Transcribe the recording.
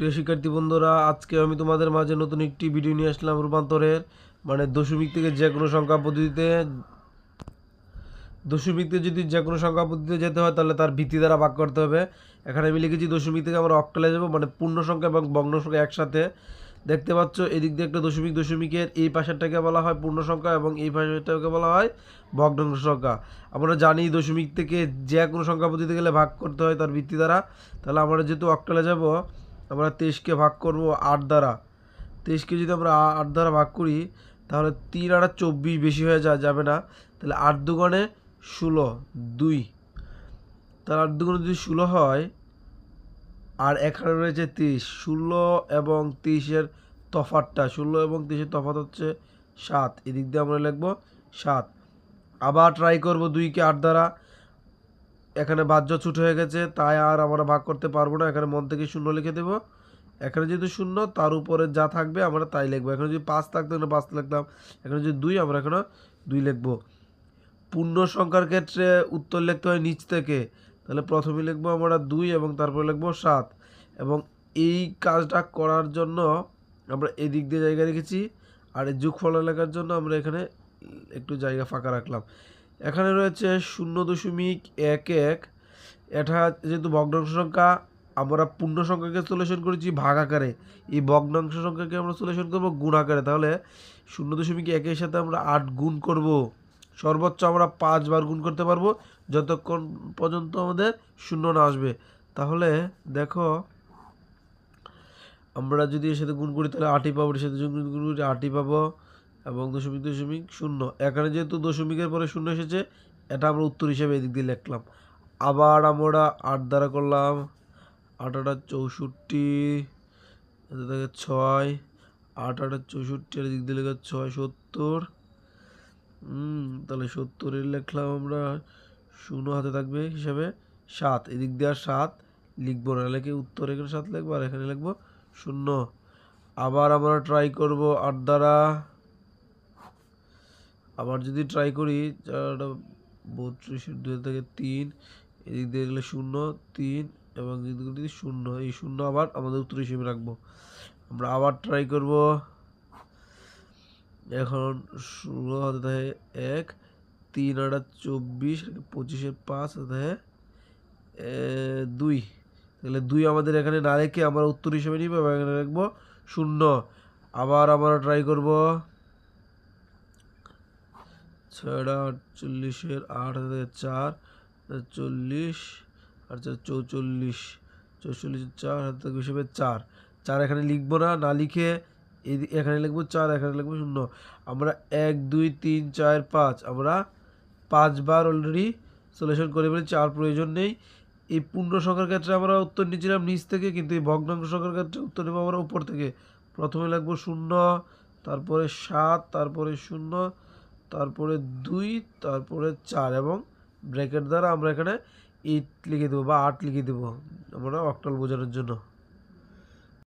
প্রিয় শিক্ষার্থী বন্ধুরা, আজকে আমি তোমাদের মাঝে নতুন একটি ভিডিও নিয়ে আসলাম রূপান্তরের মানে দশমিক থেকে যে কোনো সংখ্যা পদ্ধতিতে। দশমিক থেকে যদি যে কোনো সংখ্যা পদ্ধতিতে যেতে হয়, তাহলে তার ভিত্তি দ্বারা ভাগ করতে হবে। এখানে আমি লিখেছি দশমিক থেকে আমরা অক্টালে যাব মানে পূর্ণ সংখ্যা এবং ভগ্ন সংখ্যা একসাথে। দেখতে পাচ্ছ, এদিক দিয়ে একটা দশমিক, দশমিকের এই পাশেরটাকে বলা হয় পূর্ণ সংখ্যা এবং এই পাশেরটাকে বলা হয় ভগ্নাংশ সংখ্যা। আমরা জানি দশমিক থেকে যে কোনো সংখ্যা পদ্ধতিতে গেলে ভাগ করতে হয় তার ভিত্তি দ্বারা। তাহলে আমরা যেহেতু অক্টালে যাব আমরা তেইশকে ভাগ করব আট দ্বারা। তেইশকে যদি আমরা আট দ্বারা ভাগ করি, তাহলে তিন আট চব্বিশ বেশি হয়ে যা যাবে না। তাহলে আট দুগুণে ষোলো, দুই। তাহলে আট দুগুণে যদি ষোলো হয়, আর এখানে রয়েছে তিরিশ। ষোলো এবং তিরিশের তফাতটা ষোলো এবং তিরিশের তফাত হচ্ছে সাত। এদিক দিয়ে আমরা লিখব সাত। আবার ট্রাই করব দুইকে আট দ্বারা। এখানে বাহ্য ছুট হয়ে গেছে, তাই আর আমরা ভাগ করতে পারব না। এখানে মন থেকে শূন্য লিখে দেবো। এখানে যেহেতু শূন্য, তার উপরে যা থাকবে আমরা তাই লিখব। এখানে যদি পাঁচ থাকতো এখানে পাঁচ লিখতাম এখানে যদি দুই, আমরা এখানে দুই লিখব। পূর্ণ সংখ্যার ক্ষেত্রে উত্তর লিখতে হয় নিচ থেকে। তাহলে প্রথমে লিখব আমরা দুই এবং তারপরে লিখব সাত। এবং এই কাজটা করার জন্য আমরা এদিক দিয়ে জায়গা রেখেছি। আর এই যোগফল লেখার জন্য আমরা এখানে একটু জায়গা ফাঁকা রাখলাম। এখানে রয়েছে শূন্য দশমিক এক এক। এটা যেহেতু ভগ্নাংশ সংখ্যা, আমরা পূর্ণ সংখ্যাকে সলিউশন করেছি ভাগ আকারে। এই ভগ্নাংশ সংখ্যাকে আমরা সলিউশন করব গুণ আকারে। তাহলে শূন্য দশমিক একের সাথে আমরা আট গুণ করব। সর্বোচ্চ আমরা পাঁচবার গুণ করতে পারব, যতক্ষণ পর্যন্ত আমাদের শূন্য না আসবে। তাহলে দেখো, আমরা যদি এর সাথে গুণ করি, তাহলে আটই পাবো, এর সাথে গুণ করি, আটই পাবো। এবং দশমিক দশমিক শূন্য। এখানে যেহেতু দশমিকের পরে শূন্য এসেছে, এটা আমরা উত্তর হিসেবে এদিক দিয়ে লিখলাম। আবার আমরা আট দ্বারা করলাম, আট আটা চৌষট্টি থাকে ছয়। আট আটা চৌষট্টি আর এদিক দিয়ে লেখা ছয় সত্তর। তাহলে সত্তরের লিখলাম আমরা শূন্য হাতে থাকবে হিসাবে সাত। এদিক দিয়ে আর সাত লিখব না লিখে উত্তর এখানে সাত লিখব আর এখানে লিখব শূন্য। আবার আমরা ট্রাই করব আট দ্বারা। আবার যদি ট্রাই করি বত্রিশ দুই থেকে তিন, এদিক দিয়ে গেলে শূন্য, তিন এবং শূন্য, এই শূন্য আবার আমাদের উত্তর হিসেবে রাখব। আমরা আবার ট্রাই করব। এখন ষোলো হাতে থাকে এক, তিন আটা চব্বিশ পঁচিশের পাঁচ হাতে দুই। তাহলে দুই আমাদের এখানে না রেখে আমরা উত্তর হিসেবে নিব এবং এখানে রাখব শূন্য। আবার আমরা ট্রাই করব। ছয়টা আটচল্লিশের আট হাতে চার চল্লিশ, আর চার চৌচল্লিশ। চৌচল্লিশের চার, হাতে হিসেবে চার। চার এখানে লিখব না না লিখে এখানে লিখব চার, এখানে লিখব শূন্য। আমরা এক, দুই, তিন, চার, পাঁচ, আমরা পাঁচবার অলরেডি সলিউশন করে ফেলেছি আর প্রয়োজন নেই। এই পূর্ণ সংখ্যার ক্ষেত্রে আমরা উত্তর নিয়েছিলাম নিচ থেকে, কিন্তু এই ভগ্নাংশ সংখ্যার ক্ষেত্রে উত্তর নেব আমরা উপর থেকে। প্রথমে লিখব শূন্য, তারপরে সাত, তারপরে শূন্য তারপরে দুই, তারপরে চার এবং ব্র্যাকেট দ্বারা আমরা এখানে ইট লিখে দেবো বা আট লিখে দেবো। আমরা অক্টাল বোঝানোর জন্য।